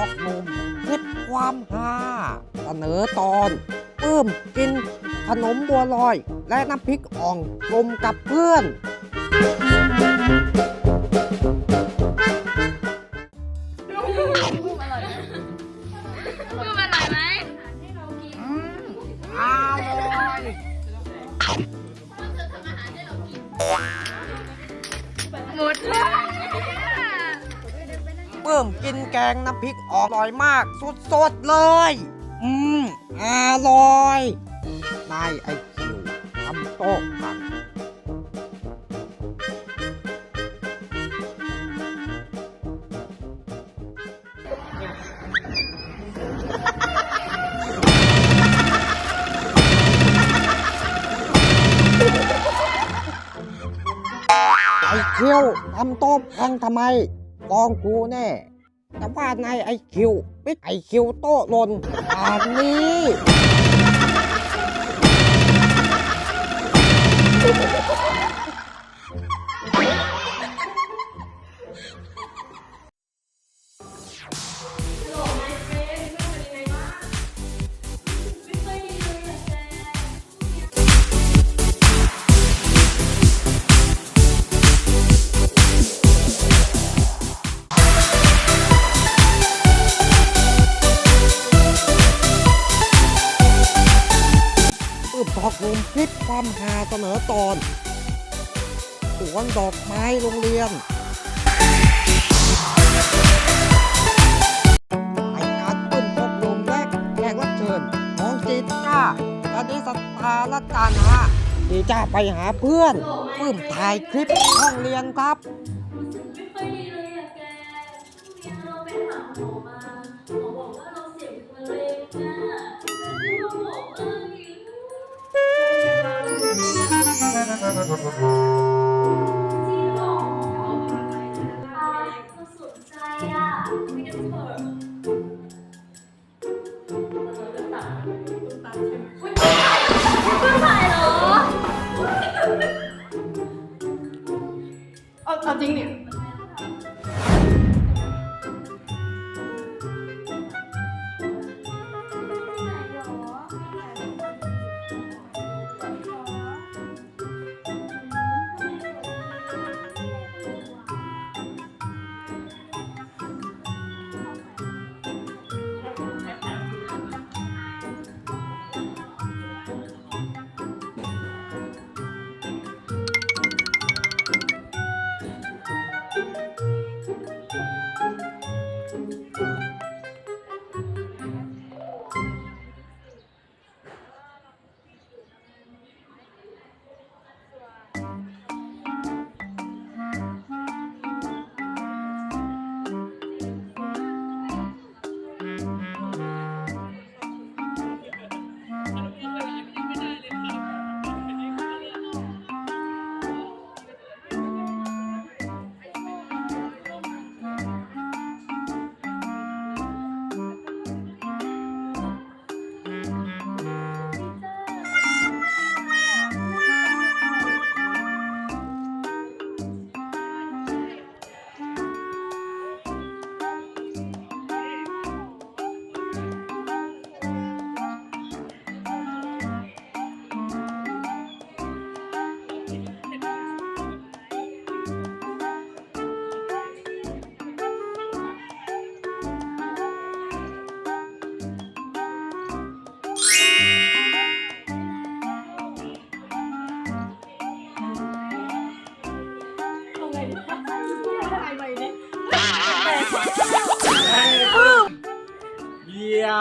อกนมคลิปความฮาเสนอตอนเพิ่มกินขนมบัวลอย และน้ำพริกอ่องกลมกับเพื่อน พิ่มกินแกงน้ำพริกอองอร่อยมากสดๆเลย อืมอร่อยนายไอคิวทำโต๊ะกันไอคิวทำโต๊ะพังทำไม กองกูแน่ แต่ว่านายไอคิวปิดไอคิวโต้หล่นป่านนี้ มุมพลิกความหาเสนอตอนสวนดอกไม้โรงเรียนในการปื้มทอกลุมและแขกรับเชิญน้องจีจ้าและนิสตาและจานะจีจ้าไปหาเพื่อนปื้มถ่ายคลิปห้องเรียนครับ อ่าเราสนใจอะไปกันเถอะเราจะตัดต้องตัดใช่ไหมอุ๊ยไม่ถ่ายเหรอ เอาเอาจริงเนี่ย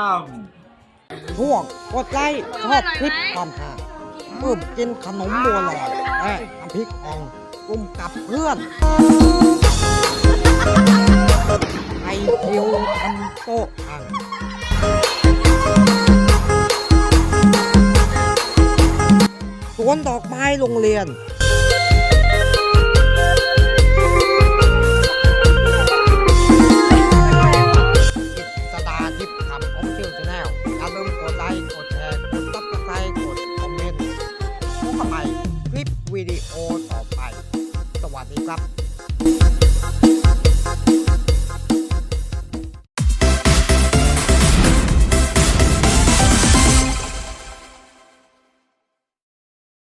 ยี่ยมช่วงกดไลค์ชอบคลิปความหาเพิ่มกินขนมบัวลอยและน้ำพริกอ่องกลุ่มกับเพื่อนไอคิวทำโต๊ะพังสวนดอกไม้โรงเรียน ทิพย์คำออฟฟิเชียลชาแนลอย่าลืมกดไลค์ กดแชร์ กดซับสไครต์กดคอมเมนต์พบกันใหม่คลิปวิดีโอต่อไป สวัสดีครับ